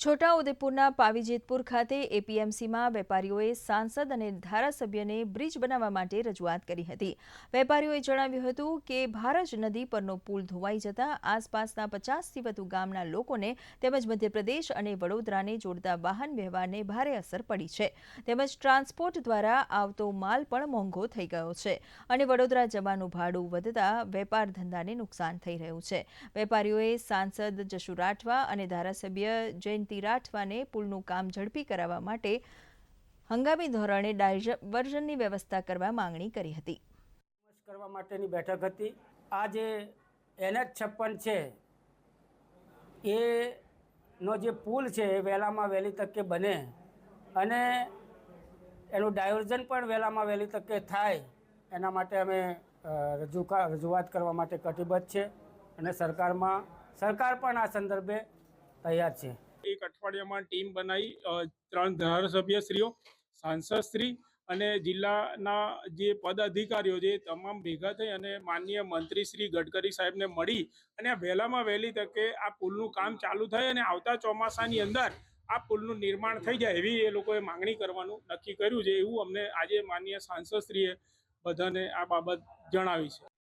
છોટાઉદેપુરના પાવીજેતપુર ખાતે એપીએમસીમાં વેપારીઓએ સાંસદ અને ધારાસભ્યને બ્રિજ બનાવવા માટે રજૂઆત કરી હતી. વેપારીઓએ જણાવ્યું હતું કે, ભારજ નદી પરનો પુલ ધોવાઈ જતા આસપાસના પચાસથી વધુ ગામના લોકોને તેમજ મધ્યપ્રદેશ અને વડોદરાને જોડતા વાહન વ્યવહારને ભારે અસર પડી છે. તેમજ ટ્રાન્સપોર્ટ દ્વારા આવતો માલ પણ મોંઘો થઈ ગયો છે અને વડોદરા જવાનું ભાડું વધતા વેપાર ધંધાને નુકસાન થઈ રહ્યું છે. વેપારીઓએ સાંસદ જશુ રાઠવા અને ધારાસભ્ય જયંતિ રાઠવાને પુલનું કામ ઝડપી કરાવવા માટે હંગામી ધોરણે ડાયવર્ઝનની વ્યવસ્થા કરવા માંગણી કરી હતી. કરવા માટેની બેઠક હતી. આ જે એનએચ છપ્પન છે, એનો જે પુલ છે એ વહેલામાં વહેલી તકે બને અને એનું ડાયવર્ઝન પણ વહેલામાં વહેલી તકે થાય, એના માટે અમે રજૂકા રજૂ રજૂઆત કરવા માટે કટિબદ્ધ છે અને સરકારમાં, સરકાર પણ આ સંદર્ભે તૈયાર છે. એક અઠવાડિયામાં ટીમ બનાવી ત્રણ ધારાસભ્યશ્રીઓ, સાંસદશ્રી અને જિલ્લાના જે પદ અધિકારીઓ છે તમામ ભેગા થઈ અને માનનીય મંત્રી શ્રી ગડકરી સાહેબને મળી અને આ વહેલામાં વહેલી તકે આ પુલનું કામ ચાલુ થાય અને આવતા ચોમાસાની અંદર આ પુલનું નિર્માણ થઈ જાય એવી એ લોકોએ માંગણી કરવાનું નક્કી કર્યું છે એવું અમને આજે માનનીય સાંસદશ્રીએ બધાને આ બાબત જણાવી છે.